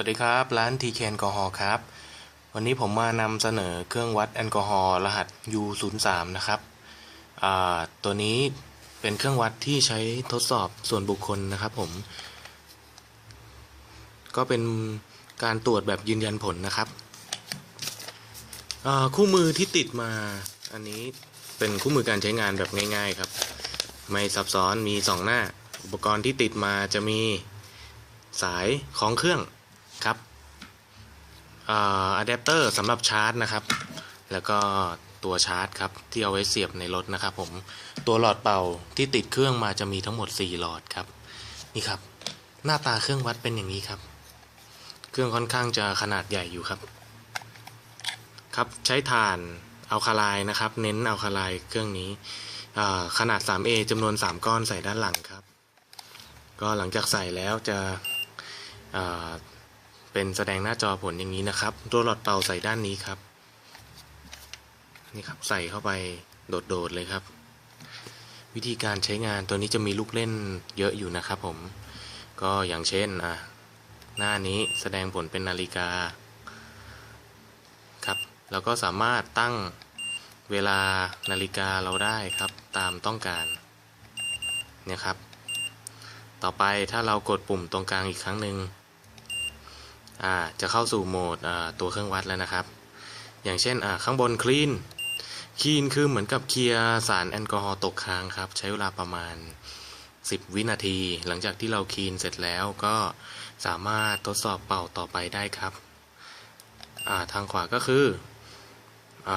วัสดีครับ ร้านทีเคนแอลกอฮอล์ครับ วันนี้ผมมานำเสนอเครื่องวัดแอลกอฮอล์รหัส U03 นะครับตัวนี้เป็นเครื่องวัดที่ใช้ทดสอบส่วนบุคคลนะครับผม ก็เป็นการตรวจแบบยืนยันผลนะครับคู่มือที่ติดมาอันนี้เป็นคู่มือการใช้งานแบบง่าย ๆครับ ไม่ซับซ้อนมีสองหน้า อุปกรณ์ที่ติดมาจะมีสายของเครื่อง อะแดปเตอร์สำหรับชาร์จนะครับ แล้วก็ตัวชาร์จครับที่เอาไว้เสียบในรถนะครับผมตัวหลอดเป่าที่ติดเครื่องมาจะมีทั้งหมด 4 หลอดครับ นี่ครับ หน้าตาเครื่องวัดเป็นอย่างนี้ครับ เครื่องค่อนข้างจะขนาดใหญ่อยู่ครับ ครับใช้ถ่านเอาคาไลน์นะครับ เน้นเอาคาไลน์เครื่องนี้อ่าขนาด 3A จำนวน 3 ก้อนใส่ด้านหลังครับ ก็หลังจากใส่แล้วจะ เป็นแสดงหน้าจอผลอย่างนี้นะครับ ตัวหลอดเป่าใส่ด้านนี้ครับ นี่ครับใส่เข้าไปโดดๆเลยครับ วิธีการใช้งานตัวนี้จะมีลูกเล่นเยอะอยู่นะครับผม ก็อย่างเช่นอะหน้านี้แสดงผลเป็นนาฬิกาครับแล้วก็สามารถตั้งเวลานาฬิกาเราได้ครับตามต้องการเนี่ยครับ ต่อไปถ้าเรากดปุ่มตรงกลางอีกครั้งหนึ่ง จะเข้าสู่โหมดตัวเครื่องวัดแล้วนะครับ อย่างเช่นข้างบนคลีนคลีนคือเหมือนกับเคลียร์สารแอลกอฮอล์ตกค้างครับ ใช้เวลาประมาณ 10 วินาที หลังจากที่เราคลีนเสร็จแล้วก็สามารถทดสอบเป่าต่อไปได้ครับาทางขวาก็คือ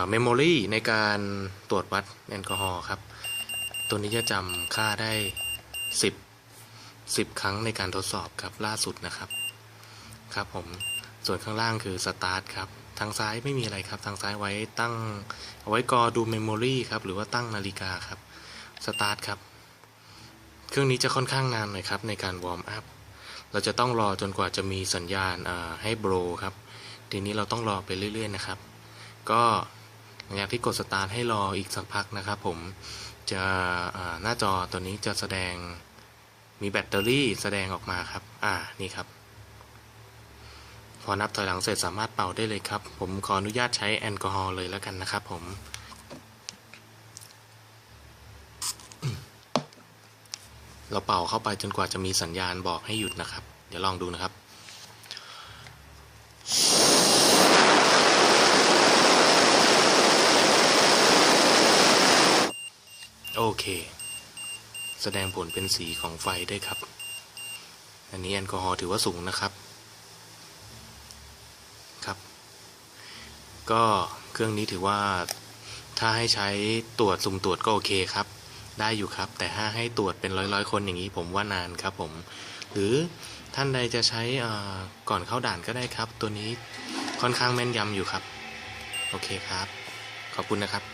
เมมโมรีในการตรวจวัดแอลกอฮอล์ครับ ตัวนี้จะจำค่าได้ 10 10 ครั้งในการทดสอบครับล่าสุดนะครับ ครับผมส่วนข้างล่างคือสตาร์ทครับทางซ้ายไม่มีอะไรครับ ทางซ้ายไว้ตั้งเอาไว้กอดูเมมโมรีครับหรือว่าตั้งนาฬิกาครับสตาร์ทครับ เครื่องนี้จะค่อนข้างนานหน่อยครับในการวอร์มอัพเราจะต้องรอจนกว่าจะมีสัญญาณาให้โบรครับ ทีนี้เราต้องรอไปเรื่อย ๆ นะครับ ก็หลังจากที่กดสตาร์ทให้รออีกสักพักนะครับ ผมจะหน้าจอตัวนี้จะแสดงมีแบตเตอรี่แสดงออกมาครับ อ่านี่ครับ พอนับถอยหลังเสร็จสามารถเป่าได้เลยครับ ผมขออนุญาตใช้แอลกอฮอล์เลยแล้วกันนะครับผมเราเป่าเข้าไปจนกว่าจะมีสัญญาณบอกให้หยุดนะครับ เดี๋ยวลองดูนะครับ โอเค แสดงผลเป็นสีของไฟได้ครับ อันนี้แอลกอฮอล์ถือว่าสูงนะครับครับ ก็เครื่องนี้ถือว่าถ้าให้ใช้ตรวจสุ่มตรวจก็โอเคครับ ได้อยู่ครับ แต่ถ้าให้ตรวจเป็นร้อยร้อยคนอย่างนี้ผมว่านานครับผม หรือท่านใดจะใช้ก่อนเข้าด่านก็ได้ครับ ตัวนี้ค่อนข้างแม่นยำอยู่ครับ โอเคครับ ขอบคุณนะครับ